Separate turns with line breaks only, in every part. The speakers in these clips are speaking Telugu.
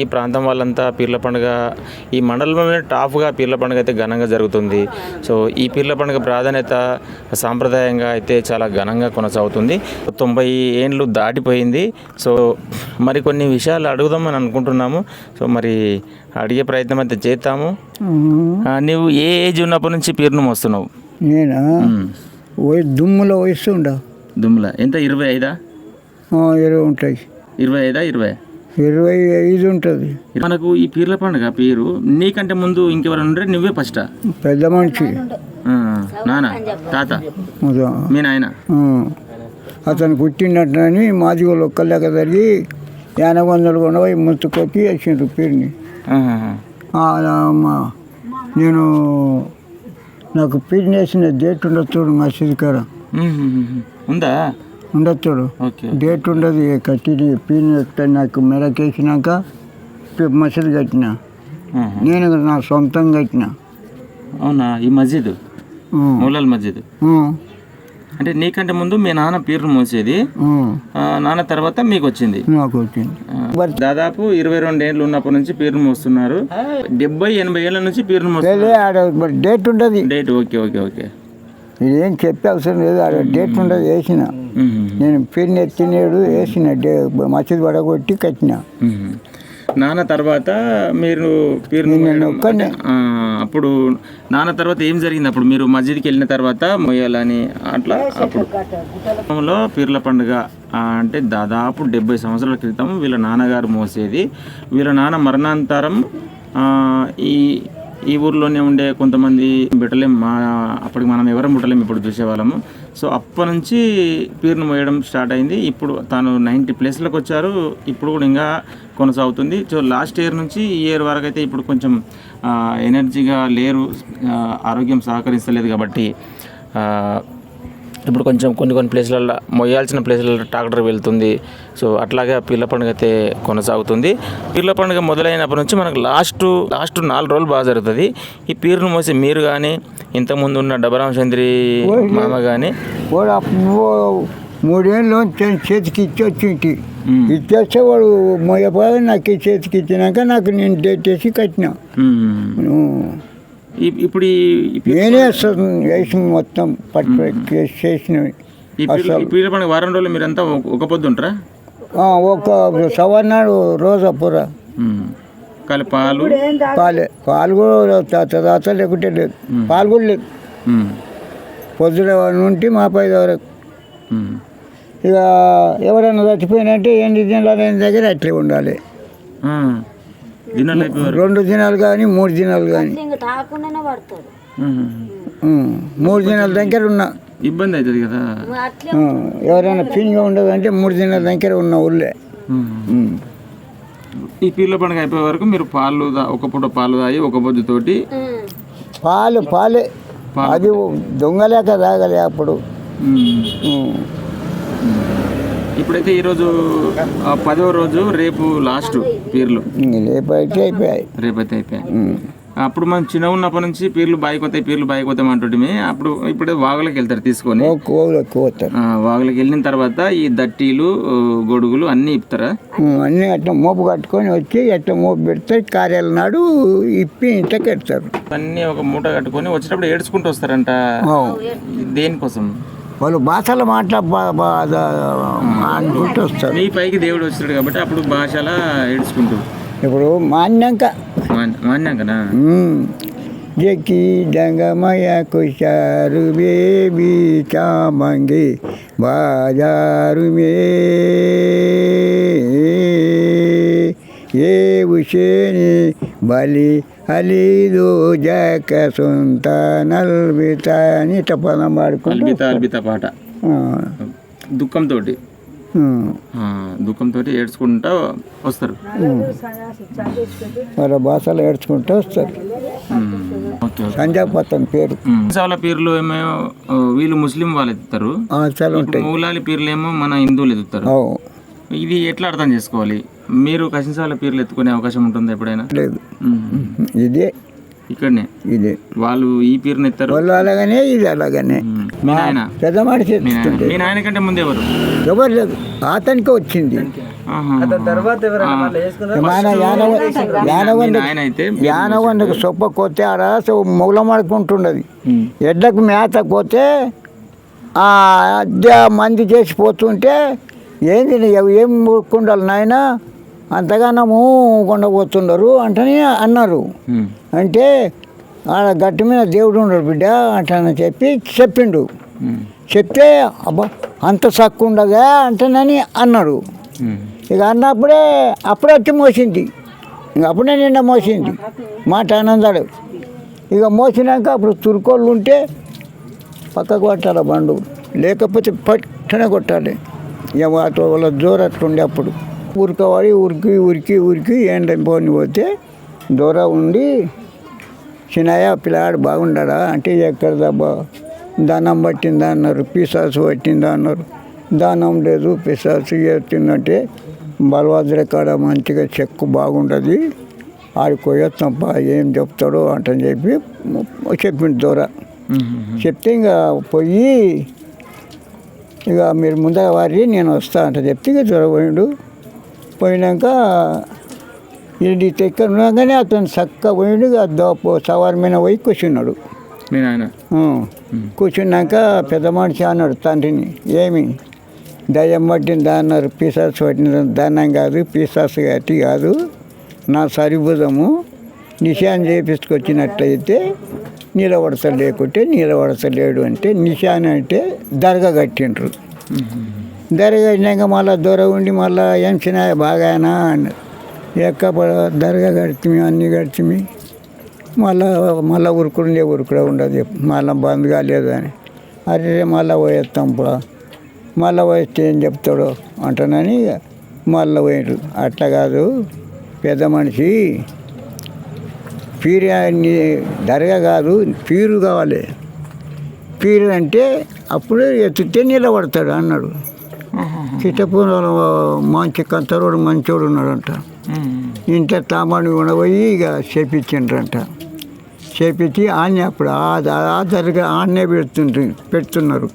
ఈ ప్రాంతం వాళ్ళంతా పీర్ల పండుగ ఈ మండలంలోనే టాప్గా పీర్ల పండుగ అయితే ఘనంగా జరుగుతుంది. సో ఈ పీర్ల పండుగ ప్రాధాన్యత సాంప్రదాయంగా అయితే చాలా ఘనంగా కొనసాగుతుంది. తొంభై ఏండ్లు దాటిపోయింది. సో మరి కొన్ని విషయాలు అడుగుదామని అనుకుంటున్నాము. సో మరి అడిగే ప్రయత్నం అయితే చేస్తాము నువ్వు ఏ ఏజ్ ఉన్నప్పటి నుంచి పీరును మోస్తున్నావు?
నేనా? దుమ్ములో వయసు ఉండ
దుమ్ముల. ఎంత? ఇరవై ఐదా?
ఇరవై ఉంటాయి.
ఇరవై ఐదా? ఇరవై?
ఇరవై ఐదు ఉంటుంది.
మనకు ఈ పీర్ల పండుగ పేరు నీకంటే ముందు ఇంకెవరైనా ఉండే నువ్వే ఫస్ట్
పెద్ద మనిషి.
నాన్న తాత. మీ నాయన.
అతను పుట్టినట్టని మాది వాళ్ళు ఒక్కలేక జరిగి కూడా పోయి ముత్తుకొచ్చి వేసిండ్రు పేరుని. మా నేను నాకు పీరిని వేసిన డేట్ ఉండదు చూడు మసీద్ కాడ.
ఉందా?
ఉండదు చూడు.
ఓకే.
డేట్ ఉండదు కట్టి పీని నాకు మెడకేసినాక పి- మసీద్ కట్టిన. నేను నా సొంతంగా కట్టిన.
అవునా? ఈ మస్జిద్. మూలాల్ మస్జిద్. అంటే నీకంటే ముందు మీ నాన్న పీరును మోసేది. నాన్న తర్వాత మీకు వచ్చింది
నాకు వచ్చింది
దాదాపు ఇరవై రెండు ఏళ్ళు ఉన్నప్పటి నుంచి పీరును మోస్తున్నారు. డెబ్బై ఎనభై ఏళ్ళ నుంచి పీరును
లే,
మోస్తున్నారు.
ఆడ మరి డేట్ ఉండదు.
Date okay okay okay.
ఇదేం చెప్పే అవసరం లేదు ఆడ డేట్ ఉండదు వేసిన. నేను పీరిని ఎత్తినేడు వేసిన డే మసీద్ పడగొట్టి కట్టిన.
నాన్న తర్వాత మీరు. ఆ, అప్పుడు నాన్న తర్వాత ఏం జరిగింది అప్పుడు మీరు మస్జిద్కి వెళ్ళిన తర్వాత మొయ్యాలని అట్లా అప్పుడు పీర్ల పండుగ ఆ, అంటే దాదాపు డెబ్బై సంవత్సరాల క్రితం వీళ్ళ నాన్నగారు మోసేది వీళ్ళ నాన్న మరణాంతరం ఆ, ఈ ఈ ఊర్లోనే ఉండే కొంతమంది బిడ్డలేం మా అప్పటికి మనం ఎవరం బిడ్డలేం ఇప్పుడు చూసేవాళ్ళము. సో అప్పటి నుంచి పీరును మోయడం స్టార్ట్ అయింది. ఇప్పుడు తాను నైంటీ ప్లేస్లకు వచ్చారు. ఇప్పుడు కూడా ఇంకా కొనసాగుతుంది. సో లాస్ట్ ఇయర్ నుంచి ఈ ఇయర్ వరకు అయితే ఇప్పుడు కొంచెం ఎనర్జీగా లేరు. ఆరోగ్యం సహకరిస్తలేదు కాబట్టి ఇప్పుడు కొంచెం కొన్ని కొన్ని ప్లేస్లలో మొయ్యాల్సిన ప్లేస్లలో ట్రాక్టర్ వెళ్తుంది. సో అట్లాగే పీర్ల పండుగ అయితే కొనసాగుతుంది. పీర్ల పండుగ మొదలైనప్పటి నుంచి మనకు లాస్ట్ లాస్ట్ నాలుగు రోజులు బాగా జరుగుతుంది. ఈ పీరును మోసి మీరు కానీ ఇంతకుముందు ఉన్న డబరామ చంద్రి మామ కానీ
మూడేళ్ళు చేతికి ఇచ్చి వచ్చింటి
మ్మ్.
ఇచ్చేస్తే వాడు మొయ్యపోయి నాకు చేతికి ఇచ్చినాక నాకు నేను డేట్ వేసి కట్టిన.
ఇప్పుడు
నేనే వేస్తాను వేసి మొత్తం పట్టు చేసినవి
ఈ పీర్ల- పండుగ వారం రోజులు మీరంతా ఒక- ఒక పొద్దు ఉంటారా?
ఆ, ఒక సవర్నాడు రోజా పూర.
కాలి పాలు?
పాలే పాలు కూడా తాత తాత లేకుంటే లేదు. పాలు కూడా లేదు. పొద్దున నుండి మా పై వరకు. ఇక ఎవరైనా చచ్చిపోయినంటే ఎన్ని దినాలు దగ్గర అట్లే ఉండాలి. రెండు దినాలు కానీ మూడు దినాలు కానీ. మూడు దినాల దగ్గర ఉన్నా
ఇబ్బంది అవుతుంది కదా?
ఎవరైనా ఫీన్గా ఉండదంటే మూడు దినాల దగ్గర ఉన్న ఊళ్ళే.
ఈ పీర్ల పండుగ అయిపోయే వరకు మీరు పాలు ఒక పూట పాలు తాగి ఒక బొద్దుతోటి
పాలు పాలే.
పాలు.
అది దొంగలేక తాగలే అప్పుడు.
ఇప్పుడైతే ఈరోజు ఆ, పదవ రోజు రేపు లాస్ట్ పీర్లు.
లేపైతే అయిపోయాయి.
రేపైతే అయిపోయాయి. అప్పుడు మనం చిన్న ఉన్నప్పటి నుంచి పీర్లు బాయికి పోతాయి పీర్లు బాయికి పోతాం అంటుంటే అప్పుడు ఇప్పుడే వాగులకు వెళ్తారు తీసుకొని. వాగులకు వెళ్ళిన తర్వాత ఈ దట్టీలు గొడుగులు అన్నీ ఇప్పుతారా
అన్నీ అట్లా మోపు కట్టుకొని వచ్చి అట్లా మోపు పెడితే కార్యాల నాడు ఇప్పి ఇంట్లో కడతారు.
అన్నీ ఒక మూట కట్టుకొని వచ్చేటప్పుడు ఏడ్చుకుంటూ వస్తారంట. దేనికోసం?
వాళ్ళు భాషలు మాట్లా అనుకుంటూ వస్తారు
మీ పైకి దేవుడు వస్తాడు కాబట్టి అప్పుడు భాషల ఏడ్చుకుంటూ.
ఇప్పుడు మాన్యాక.
మాన్- మాన్యాకనా?
జకి డంగమయ కుషారు బేబీ చామంగి బాజారు మే. ఏ ఉషేని బలి అలీదు జక సుంత నల్బిత అని ఇట్ట పదం పాడుకుంటూ
అల్బిత పాట. దుఃఖంతో. దుఃఖంతో ఏడ్చుకుంటా వస్తారు.
వాళ్ళ భాషలు ఏడ్చుకుంటూ వస్తారు.
ఉమ్. Okay okay.
సంజాపతం పేరు.
చాలా పీర్లు ఏమో ఆ, వీళ్ళు ముస్లిం వాళ్ళు ఎత్తుతారు. మూలాలి పీర్లు ఏమో మన హిందువులు ఎత్తుతారు. ఇది ఎట్లా అర్థం చేసుకోవాలి? మీరు కసించాల పీర్లు ఎత్తుకునే అవకాశం ఉంటుందా ఎప్పుడైనా?
లేదు. ఇదే.
ఇక్కడనే?
ఇదే.
వాళ్ళు ఈ పీరుని ఎత్తారు?
వాళ్ళు అలాగనే ఇది అలాగనే.
మీ నాయన?
పెద్ద మనిషి
మీ నాయన?
ఎత్తుతుంటే
మీ నాయన కంటే ముందు ఎవరు?
ఎవరు లేదు. అతనికి వచ్చింది.
ఆ, ఆహా.
తర్వాత ఎవరైనా మళ్ళీ వేసుకున్నారు?
మన యానవ యానవంద
ఆయన అయితే
యానవందకు సొప్ప కొత్తే ఆడ మొగలమడుకుంటుండదు
ఉమ్.
ఎడ్లకు మేత అద్దె మంది చేసి పోతుంటే ఏంది ఏం కుండాలి నాయన? అంతగానము కొండపోతున్నారు అంటని అన్నారు. అంటే ఆడ గట్టి మీద దేవుడు ఉండడు బిడ్డ అంటని చెప్పి చెప్పిండు. చెప్తే అబ్బా అంత చక్కు ఉండగా అంటనని అన్నాడు. ఇక అన్నప్పుడే అప్పుడే వచ్చి మోసింది. ఇంక అప్పుడే నిండా మోసింది. మాట ఆనందాడు ఇక మోసినాక అప్పుడు తురుకోళ్ళు ఉంటే పక్కకు కొట్టాలి బండు. లేకపోతే పట్టనే కొట్టాలి. ఇక వాటి వాళ్ళ జోరు అట్లుండే అప్పుడు. ఉరకవాడి ఉరికి ఉరికి ఉరికి ఎండ పోని పోతే దూర ఉండి చిన్నయ్య పిల్లాడు బాగుండాడా? అంటే ఎక్కడ దబ్బా దానం పట్టిందా అన్నారు పిశాసు పట్టిందా అన్నారు. దానం లేదు పిశాసు ఎత్తిందంటే బలవాద్ర కాడ మంచిగా చెక్కు బాగుంటుంది ఆడికి పోయొస్తాంపా ఏం చెప్తాడో అంటని చెప్పి చెప్పిండు దూర. చెప్తే ఇంకా పోయి ఇక మీరు ముందర వారి నేను వస్తా అంట చెప్తే ఇక దూర పోయిండు. పోయినాక ఇది ఎక్కడ ఉండగానే అతను చక్కగా పోయిండు దోపు సవారి మీద పోయి కూర్చున్నాడు. కూర్చున్నాక పెద్ద మనిషి అన్నాడు తండ్రిని ఏమి? దయ్యం పట్టిందా అన్నారు పీసాస్ పట్టిన దాన్నం కాదు పీసాస్ గట్టి కాదు నా సరిభుజము నిశాన్ చేపించుకొచ్చినట్లయితే నిలబడతాడు లేకుంటే నిలబడతలేడు అంటే నిశాన్ అంటే దర్గా కట్టిండ్రు. దర్గా కట్టినాక మళ్ళీ ఉండి మళ్ళీ ఏం బాగా బాగానా అన్నారు ఎక్క దర్గా కడితిమి అన్నీ కడితిమి మళ్ళా మళ్ళీ ఉరుకుడే ఉరుకుడే ఉండదు మళ్ళీ బంద్ కాలేదు అని. అరే మళ్ళీ పోయేస్తాంపా మళ్ళీ పోయిస్తే ఏం చెప్తాడో అంటానని మళ్ళీ పోయారు అట్లా కాదు. పెద్ద మనిషి పీరు అన్ని దర్గా కాదు పీరు కావాలి. పీరు అంటే అప్పుడు ఎత్తితే నిలబడతాడు అన్నాడు. చిట్టపూర్లో మంచి కంతరోడు మంచోడు ఉన్నాడంట. ఇంత తామాను ఉండబోయి ఇక చేపించిండ్రంట. చేపించి ఆన్నే అప్పుడు ఆ ద- ఆ దర్గా ఆన్నే పెడుతుండ్రు పెడుతున్నారు.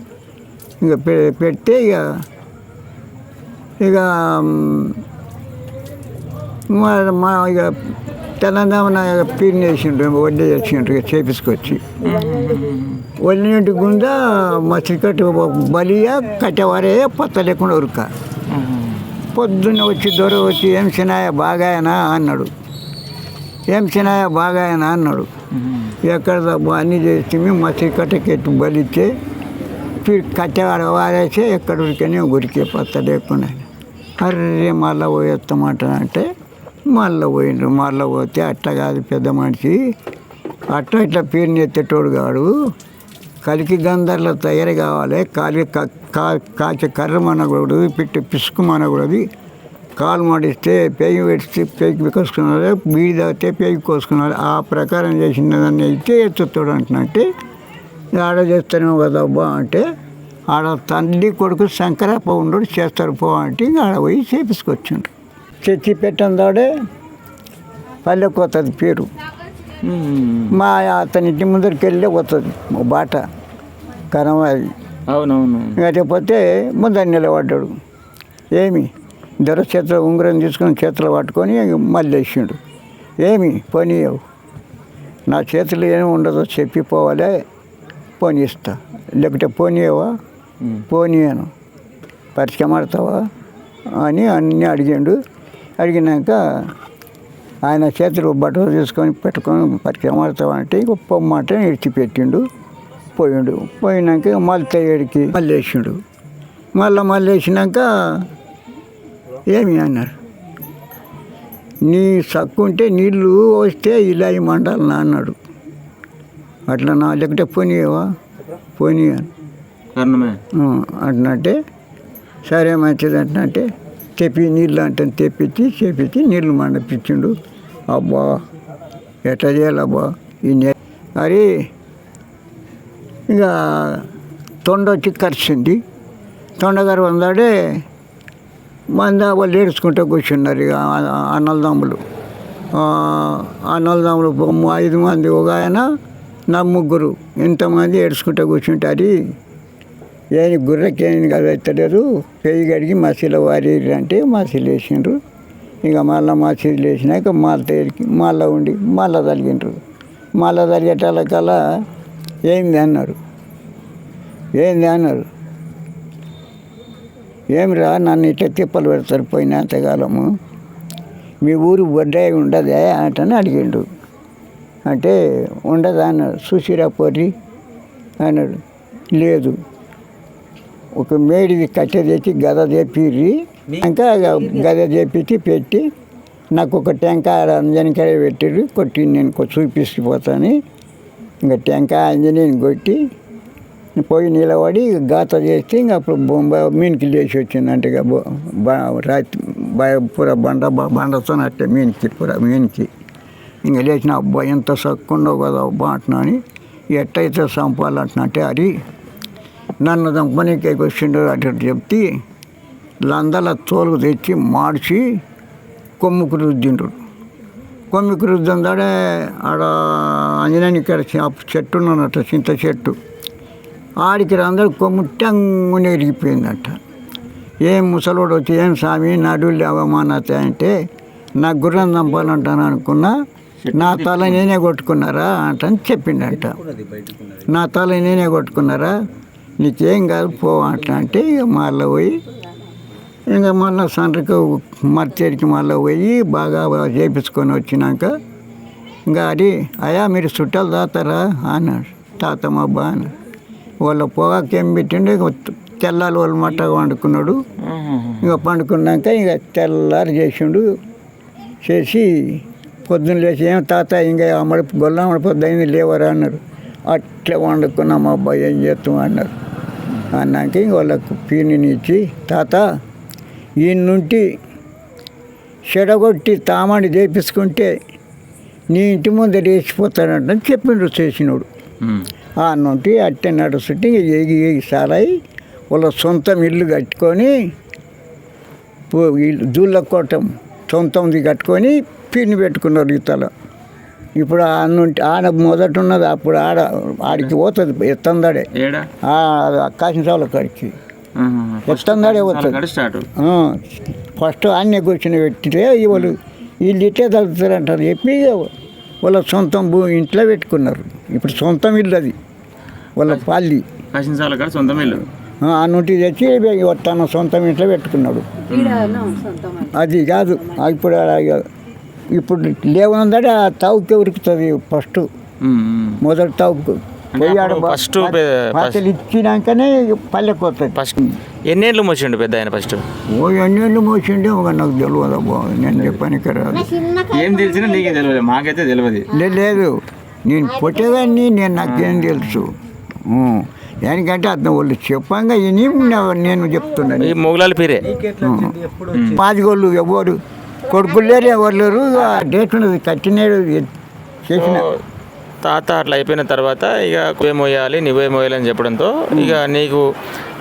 ఇక పెడితే ఇక ఇక మా ఇక తెలంగాణ పీరిని వేసిండ్రు వడ్డీ వేసిండ్రు చేపించుకొచ్చి. వల్లినట్టు గుండా మా చికట్ బలియా కట్టెవారే పత్త లేకుండా ఉరుక పొద్దున్న వచ్చి దొర వచ్చి ఏం సినాయ బాగాయనా? అన్నాడు. ఏం సినాయ బాగాయనా? అన్నాడు. ఎక్కడ అన్నీ చేస్తే మసి కట్టకెట్టు బలిస్తే కట్టెవాడ వారేసి ఎక్కడ ఉరికనే ఉరికే పత్త లేకుండా అర్రే మళ్ళీ పోయేస్తామంట అంటే మళ్ళీ పోయిండ్రు. మళ్ళీ పోతే అట్లా కాదు పెద్ద మనిషి. అట్లా ఇట్లా పేరుని ఎత్తేటోడు కాడు. కలికి గంధర్ల తయారు కావాలి. కాలి కా- కాచే కర్ర మనకూడదు పిట్టి పిసుకు మనకూడదు కాలు మడిస్తే పేగి పెడితే పేగి కోసుకున్నారు బీడి తాగితే పేగి కోసుకున్నారు ఆ ప్రకారం చేసిన దాన్ని అయితే ఎత్తుతాడు అంటున్నట్టే. ఆడ చేస్తాను కదా అబ్బా అంటే ఆడ తండ్రి కొడుకు శంకరప్ప ఉండడు చేస్తారు పో అంటే ఆడ పోయి చేపించుకొచ్చిండ్రు. చచ్చి పెట్టందాడే పల్లెకు వస్తుంది పేరు. మా అతని ఇంటి ముందరికి వెళ్ళి వస్తుంది మా బాట కరం అది
అవునవును
లేకపోతే ముందర నిలబడ్డాడు. ఏమి? దొర చేతిలో ఉంగరం తీసుకొని చేతిలో పట్టుకొని మళ్ళీ వేసిండు ఏమి? పోనీయవు నా చేతిలో ఏమి ఉండదో చెప్పి పోవాలే పోనీ ఇస్తా. లేకుంటే పోనీయవా. పోనీయను పరిచయం ఆడతావా అని అన్నీ అడిగాడు. అడిగినాక ఆయన చేతులు బట్టలు తీసుకొని పెట్టుకొని పరిచయం ఆడతావా అంటే ఇంక పొమ్మంటే ఇడిచిపెట్టిండు. పోయిండు. పోయినాక మళ్ళీ ఏడికి మళ్ళీ వేసిండు మళ్ళీ మళ్ళీ వేసినాక ఏమి అన్నారు? నీ సక్కుంటే నీళ్ళు వస్తే ఇలా మండాలి నా అన్నాడు. అట్లా నా లేకుంటే పోనీయవా? పోనీయను.
కారణమే?
అంటున్నట్టే సరే మంచిది అంటున్నట్టే తెప్పి నీళ్ళు అంటే తెప్పించి చేపించి నీళ్ళు మండపించిండు. అబ్బా ఎట్లా చేయాలబ్బా? ఈ నే మరి ఇక తొండ వచ్చి కరిచింది తొండగారు వందాడే మంద వాళ్ళు ఏడ్చుకుంటూ కూర్చున్నారు ఇక అన్నలదమ్ములు. అన్నలదమ్ములు ఐదు మంది ఒక ఆయన నా ముగ్గురు ఇంతమంది ఏడ్చుకుంటూ కూర్చుంటారు. ఏం గుర్రకేం కదా ఎత్తలేదు పెయ్యి కడిగి మసీలో వారి అంటే మసీలు వేసిండ్రు. ఇక మళ్ళీ మసీదులు వేసినాక మళ్ళీ తేలికి మళ్ళీ ఉండి మళ్ళీ తలిగిండ్రు. మళ్ళీ తలిగేటాలకల్లా ఏంది అన్నారు. ఏంది అన్నారు. ఏమిరా నన్ను ఇట్లా తిప్పలు పెడతారు పోయినంతకాలము మీ ఊరు వడ్డాయి ఉండదే అంటని అడిగిండు. అంటే ఉండదా అన్నాడు చూసిరా పోరి అన్నాడు లేదు. ఒక మేడిది కట్టె తెచ్చి గద తెప్పిర్రి. ఇంకా గద తెప్పించి పెట్టి నాకు ఒక టెంకాయ అంజనకాయ పెట్టిర్రు. కొట్టి నేను చూపిస్తుపోతాను. ఇంకా టెంకాయ అంజనీని కొట్టి పోయి నిలబడి గాత చేస్తే ఇంకా అప్పుడు మీనికి లేచి వచ్చిందంటే రాత్రి పూర బండ బండతో అట్టే మీనికి పూర మీనికి. ఇంకా లేచిన అబ్బా ఎంత సక్కుండో కదా అబ్బా అంటున్నా అని ఎట్టయితే చంపాలంటున్నా అంటే అది నన్ను చంపనీకి వచ్చిండు అటు చెప్తే లందల తోలుకు తెచ్చి మార్చి కొమ్ముకు రుద్దిండ్రు కొమ్ముకు రుద్దందాడే ఆడ అంజనేని ఇక్కడ చెట్టు ఉన్నట్టు చింత చెట్టు. ఆడికి అందరూ కొమ్ము టంగుని ఎరిగిపోయిందట ఏం ముసలోడు వచ్చి ఏం స్వామి నడువులు అవమానత అంటే నా గుర్రం చంపాలంటాను అనుకున్నా నా తల నేనే కొట్టుకున్నారా? అంటని చెప్పిండట. నా తల నేనే కొట్టుకున్నారా? నీకేం కాదు పో అట్లా అంటే ఇక మళ్ళీ పోయి ఇంకా మళ్ళీ సండ్రికి మర్చేరికి మళ్ళీ పోయి బాగా చేపించుకొని వచ్చినాక ఇంకా అది అయ్యా మీరు చుట్టాలు తాతారా? అన్నాడు. తాతమ్మ అబ్బా అన్నాడు. వాళ్ళ పొగాకు ఏం పెట్టిండు? ఇక తెల్లాలి వాళ్ళు మట్టగా వండుకున్నాడు. ఇంకా పండుకున్నాక ఇక తెల్లారి చేసిండు. చేసి పొద్దున్న లేచి ఏం తాత ఇంకా అమ్మడి గొల్లమ్మడి పొద్దు అయింది లేవరా? అన్నారు. అట్లా వండుకున్నాం అబ్బాయి ఏం చేస్తాం? అన్నారు. అన్నాక ఇంక వాళ్ళకు పీనిని ఇచ్చి తాత ఈ నుండి చెడగొట్టి తామని చేపించుకుంటే నీ ఇంటి ముందర వేసిపోతాడంట చెప్పిండ్రు చేసినోడు ఆ నుండి అట్టే నడుస్తుంటే ఏగి ఏగి సారాయి వాళ్ళ సొంతం ఇల్లు కట్టుకొని దూళ్ళ కోటం సొంతంది కట్టుకొని పిన్ని పెట్టుకున్నారు ఇతల. ఇప్పుడు ఆ నుండి ఆడ మొదట ఉన్నది అప్పుడు ఆడ ఆడికి పోతుంది ఎత్తందాడే.
ఏడా?
కాసిన సావుల కాడికి. ఎత్తందాడే పోతుంది.
స్టార్ట్.
ఫస్ట్ అన్నీ కూర్చొని పెట్టితే వాళ్ళు వీళ్ళు ఇట్టే తగ్గుతారంటారు చెప్పి వాళ్ళ సొంతం భూ ఇంట్లో పెట్టుకున్నారు. ఇప్పుడు సొంతం ఇల్లు అది. వాళ్ళ పల్లి.
సొంతం ఇల్లు.
ఆ నుండి తెచ్చి తన సొంతం ఇంట్లో పెట్టుకున్నాడు. అది. కాదు. ఇప్పుడు అలాగే ఇప్పుడు లేవనుందంటే ఆ తావుకి ఉరుకుతుంది ఫస్ట్. మొదటి తావుకు
ఫస్ట్
పచ్చలు ఇచ్చినాకనే పల్లెకి వస్తుంది.
ఫస్ట్ ఎన్నేళ్ళు మోసిండు పెద్ద ఆయన ఫస్ట్
ఓ ఎన్నేళ్ళు మోసిండే ఒక నాకు తెలియదు నేను చెప్పానికి రాదు.
ఏం తెలిసినా నీకే తెలియదు మాకైతే తెలియదు
లే- లేదు. నేను పుట్టేదాన్ని నేను నాకేం తెలుసు. దానికంటే అతను వాళ్ళు చెప్పంగా నేను చెప్తున్నాను
ఈ మొగలాల పీరే.
ఎప్పుడు
పాతిగోళ్ళు ఎవరు? కొడుకులు లేరు ఎవరు లేరు ఆ డేట్ ఉన్నది కట్టినేడు చేసిన.
తాత అట్లా అయిపోయిన తర్వాత ఇక నువ్వే మోయాలి నువ్వే మోయాలి అని చెప్పడంతో ఇక నీకు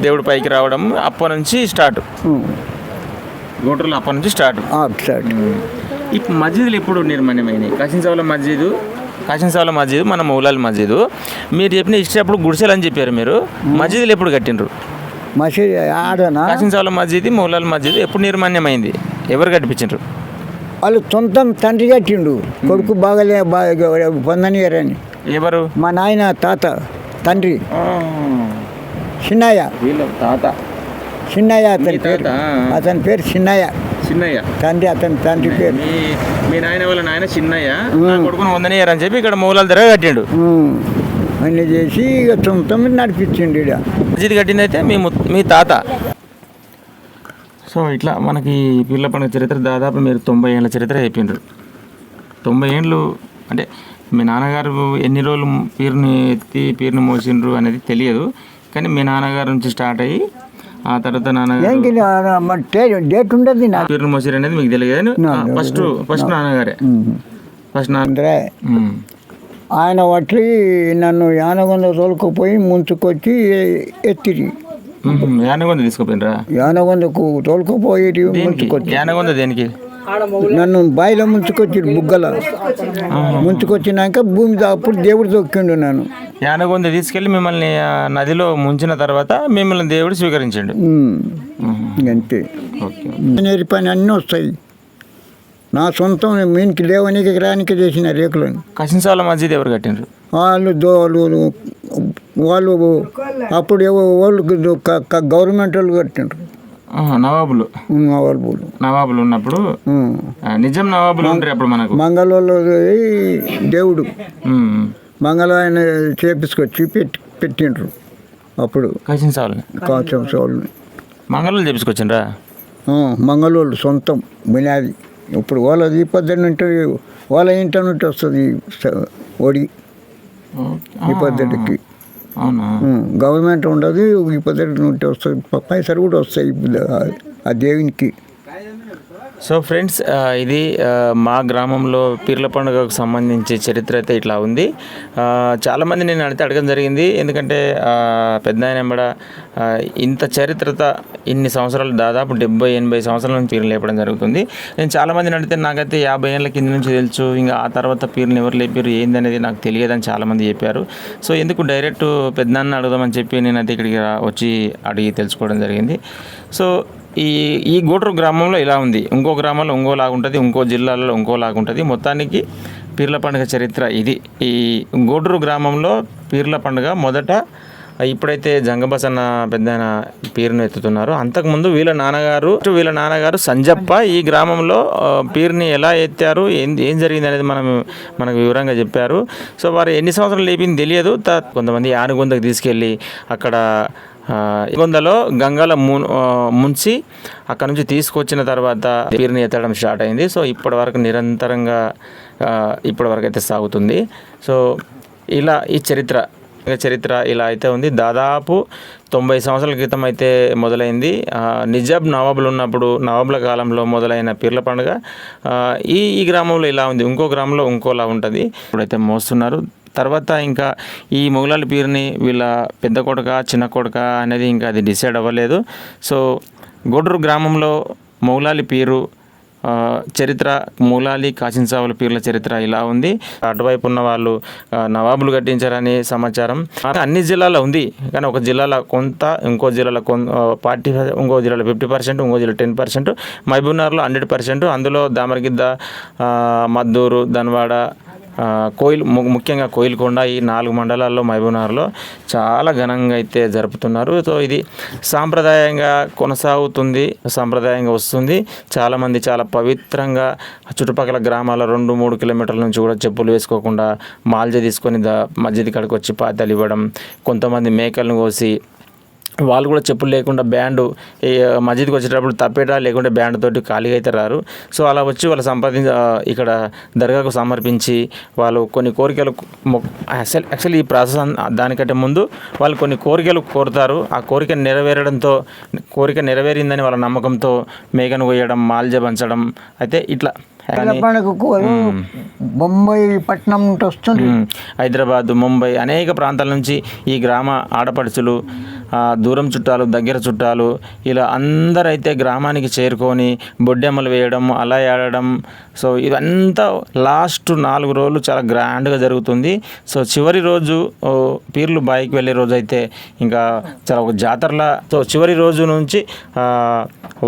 దేవుడు పైకి రావడం అప్పటి నుంచి స్టార్ట్. గోటర్లు అప్పటి నుంచి స్టార్ట్.
సార్
ఈ మస్జిద్లు ఎప్పుడు నిర్మాణమైనాయి? కాశీసావుల మస్జిద్ కాశీసావుల మస్జిద్ మన మౌలాలి మస్జిద్ మీరు చెప్పిన హిస్టరీ అప్పుడు గుడిసెలు అని చెప్పారు మీరు. మస్జిద్లు ఎప్పుడు కట్టిండ్రు?
మసీద్ ఆడనా?
కాశీసావుల మస్జిద్ మౌలాలి మస్జిద్ ఎప్పుడు నిర్మాణ్యమైంది? ఎవరు కట్టించారు
వాళ్ళు సొంతం తండ్రి కట్టిండు. కొడుకు బాగలే బాగా పొందనియరని
ఎవరు?
మా నాయన తాత తండ్రి. చిన్నయ్య.
తాత.
చిన్నయ్య అతని పేరు? అతని పేరు చిన్నయ్య.
చిన్నయ్య.
తండ్రి అతని తండ్రి పేరు.
మీ మీ నాయన వాళ్ళ నాయన చిన్నయ్య. కొడుకుని వందనయ్యారు అని చెప్పి ఇక్కడ మౌలాల దగ్గర కట్టిండు.
అన్నీ చేసి ఇక సొంతం నడిపించిండు ఈడ.
మస్జిద్ కట్టింది అయితే మీ ము- మీ తాత. సో ఇట్లా మనకి పిల్ల పండుగ చరిత్ర దాదాపు మీరు తొంభై ఏళ్ళ చరిత్ర చెప్పిండ్రు. తొంభై ఏండ్లు అంటే మీ నాన్నగారు ఎన్ని రోజులు పీరుని ఎత్తి పీరుని మోసిండ్రు అనేది తెలియదు. కానీ మీ నాన్నగారు నుంచి స్టార్ట్ అయ్యి ఆ తర్వాత నాన్నగారు
డేట్ ఉండదు
పీరుని మోసిరు అనేది మీకు తెలియదు. ఫస్ట్ ఫస్ట్ నాన్నగారే. ఫస్ట్ నాన్న
అందరే
ఉమ్.
ఆయన వట్టి నన్ను యానగొంద తోలుకుపోయి ముంచుకొచ్చి ఎత్తిరి.
యానగొంద తీసుకుపోయినరా?
యానగొందకు తోలుకుపోయి
దేనికి?
ముంచుకొచ్చి.
యానగొంద దేనికి?
నన్ను బాయిలో ముంచుకొచ్చి బుగ్గల. ముంచుకొచ్చినాక భూమి అప్పుడు దేవుడు తొక్కిండు నన్ను.
యానగొంద తీసుకెళ్ళి మిమ్మల్ని నదిలో ముంచిన తర్వాత మిమ్మల్ని దేవుడు స్వీకరించండు.
అంతే
ఓకే.
నేరి పని అన్నీ వస్తాయి. నా సొంతం మీనికి లేవనికి రానికి చేసిన రేకులను.
కసింసాల మస్జిద్ ఎవరు కట్టిండ్రు?
వాళ్ళు దోలు వాళ్ళు అప్పుడు ఏవో వాళ్ళు గవర్నమెంట్ వాళ్ళు కట్టిండ్రు.
నవాబులు.
వాళ్ళు
నవాబులు. ఉన్నప్పుడు? నిజం నవాబులు ఉంటారు అప్పుడు మనకు.
మంగళవాళ్ళు దేవుడు. మంగళ ఆయన చేపించుకొచ్చి పెట్టి పెట్టిండ్రు అప్పుడు.
కసింసాలని
కాచం సోళ్ళని
మంగళూరు చేపించుకొచ్చిండ్రా?
మంగళవాళ్ళు సొంతం బునాది ఇప్పుడు వాళ్ళది ఈ పద్ధతి నుండి వాళ్ళ ఇంటి నుండి వస్తుంది ఒడి. ఈ ఉం, గవర్నమెంట్ ఉండదు ఈ పద్ధతి వస్తుంది పైసలు కూడా వస్తాయి ఆ దేవునికి.
సో ఫ్రెండ్స్ ఇది మా గ్రామంలో పీర్ల పండుగకు సంబంధించి చరిత్ర అయితే ఇట్లా ఉంది. చాలామంది నేను అడిగితే అడగడం జరిగింది. ఎందుకంటే పెద్ద ఆయన ఎంబడ ఇంత చరిత్రత ఇన్ని సంవత్సరాలు దాదాపు డెబ్బై ఎనభై సంవత్సరాల నుంచి పీర్లు లేపడం జరుగుతుంది. నేను చాలామందిని అడిగితే నాకైతే యాభై ఏళ్ళ కింద నుంచి తెలుసు ఇంకా ఆ తర్వాత పీర్లు ఎవరు లేపారు ఏందనేది నాకు తెలియదని చాలామంది చెప్పారు. సో ఎందుకు డైరెక్ట్ పెద్దనాన్న అడుగుదామని చెప్పి నేనైతే ఇక్కడికి వచ్చి అడిగి తెలుసుకోవడం జరిగింది. సో ఈ ఈ గూటూరు గ్రామంలో ఇలా ఉంది. ఇంకో గ్రామంలో ఇంకోలాగా ఉంటుంది ఇంకో జిల్లాలో ఇంకోలాగా ఉంటుంది. మొత్తానికి పీర్ల పండుగ చరిత్ర ఇది. ఈ గూటూరు గ్రామంలో పీర్ల పండుగ మొదట ఇప్పుడైతే జంగబసన్న పెద్ద పీరును ఎత్తుతున్నారు. అంతకుముందు వీళ్ళ నాన్నగారు వీళ్ళ నాన్నగారు సంజప్ప ఈ గ్రామంలో పీరుని ఎలా ఎత్తారు ఏం ఏం జరిగింది అనేది మనం మనకు వివరంగా చెప్పారు. సో వారు ఎన్ని సంవత్సరాలు లేపింది తెలియదు. త- కొంతమంది ఆనుగొందకు తీసుకెళ్ళి అక్కడ గొందలో గంగలో ము ముంచి అక్కడ నుంచి తీసుకొచ్చిన తర్వాత నీరుని ఎత్తడం స్టార్ట్ అయింది. సో ఇప్పటి వరకు నిరంతరంగా ఇప్పటి వరకు అయితే సాగుతుంది. సో ఇలా ఈ చరిత్ర చరిత్ర ఇలా అయితే ఉంది. దాదాపు తొంభై సంవత్సరాల క్రితం అయితే మొదలైంది. నిజాబ్ నవాబులు ఉన్నప్పుడు నవాబుల కాలంలో మొదలైన పీర్ల పండుగ ఈ ఈ గ్రామంలో ఇలా ఉంది. ఇంకో గ్రామంలో ఇంకోలా ఉంటుంది. ఇప్పుడైతే మోస్తున్నారు. తర్వాత ఇంకా ఈ మొగలాల పీరుని వీళ్ళ పెద్ద కొడుక చిన్న కొడుక అనేది ఇంకా అది డిసైడ్ అవ్వలేదు. సో గోడూరు గ్రామంలో మొగలాలి పీరు చరిత్ర మూలాలి కాసించావుల పీర్ల చరిత్ర ఇలా ఉంది. అటువైపు ఉన్న వాళ్ళు నవాబులు కట్టించారని సమాచారం. అన్ని జిల్లాలో ఉంది. కానీ ఒక జిల్లాలో కొంత ఇంకో జిల్లాలో కొంత పార్టీ ఇంకో జిల్లాలో ఫిఫ్టీ పర్సెంట్ ఇంకో జిల్లా టెన్ పర్సెంట్ మహబూబ్నగర్లో హండ్రెడ్ పర్సెంట్. అందులో దామరగిద్ద మద్దూరు ధన్వాడ కోయిల్ ము- ముఖ్యంగా కోయిల్కొండ ఈ నాలుగు మండలాల్లో మహబూబ్నగర్లో చాలా ఘనంగా అయితే జరుపుతున్నారు. సో ఇది సాంప్రదాయంగా కొనసాగుతుంది సాంప్రదాయంగా వస్తుంది. చాలామంది చాలా పవిత్రంగా చుట్టుపక్కల గ్రామాల రెండు మూడు కిలోమీటర్ల నుంచి కూడా చెప్పులు వేసుకోకుండా మాల్జ తీసుకొని ద మస్జిద్ కాడికి వచ్చి పాతాలు ఇవ్వడం కొంతమంది మేకలను కోసి వాళ్ళు కూడా చెప్పులు లేకుండా బ్యాండ్ మస్జిద్కి వచ్చేటప్పుడు తప్పేట లేకుంటే బ్యాండ్ తోటి ఖాళీగా అయితే రారు. సో అలా వచ్చి వాళ్ళు సంపాదించి ఇక్కడ దర్గాకు సమర్పించి వాళ్ళు కొన్ని కోరికలు అసలు యాక్చువల్లీ ఈ ప్రాసెస్ దానికంటే ముందు వాళ్ళు కొన్ని కోరికలు కోరుతారు. ఆ కోరిక నెరవేరడంతో కోరిక నెరవేరిందని వాళ్ళ నమ్మకంతో మేకను కొయ్యడం మాల్జ పంచడం అయితే ఇట్లా.
బొంబాయి పట్టణం నుండి వస్తుంది.
హైదరాబాద్ ముంబై అనేక ప్రాంతాల నుంచి ఈ గ్రామ ఆడపడుచులు దూరం చుట్టాలు దగ్గర చుట్టాలు ఇలా అందరైతే గ్రామానికి చేరుకొని బొడ్డెమ్మలు వేయడం అలా ఏడడం. సో ఇదంతా లాస్ట్ నాలుగు రోజులు చాలా గ్రాండ్గా జరుగుతుంది. సో చివరి రోజు పీర్లు బాయికి వెళ్ళే రోజు అయితే ఇంకా చాలా ఒక జాతరలా సో చివరి రోజు నుంచి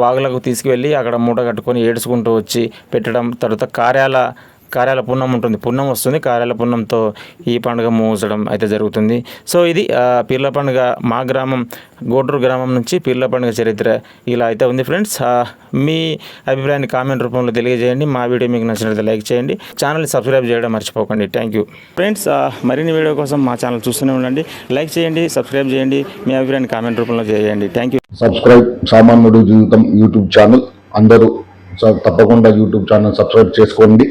వాగులకు తీసుకువెళ్ళి అక్కడ మూట కట్టుకొని ఏడుచుకుంటూ వచ్చి పెట్టడం తర్వాత కార్యాల కార్యాల పున్నం ఉంటుంది. పున్నం వస్తుంది. కార్యాల పున్నంతో ఈ పండుగ మూసడం అయితే జరుగుతుంది. సో ఇది పీర్ల పండుగ మా గ్రామం గోటూరు గ్రామం నుంచి పీర్ల పండుగ చరిత్ర ఇలా అయితే ఉంది ఫ్రెండ్స్. మీ అభిప్రాయాన్ని కామెంట్ రూపంలో తెలియజేయండి. మా వీడియో మీకు నచ్చినట్లయితే లైక్ చేయండి. ఛానల్ని సబ్స్క్రైబ్ చేయడం మర్చిపోకండి. Thank you. ఫ్రెండ్స్ మరిన్ని వీడియో కోసం మా ఛానల్ చూస్తూనే ఉండండి. లైక్ చేయండి సబ్స్క్రైబ్ చేయండి. మీ అభిప్రాయాన్ని కామెంట్ రూపంలో చేయండి థ్యాంక్ యూ.
సబ్స్క్రైబ్ సామాన్యుడు జీవితం యూట్యూబ్ ఛానల్. అందరూ తప్పకుండా యూట్యూబ్ ఛానల్ సబ్స్క్రైబ్ చేసుకోండి.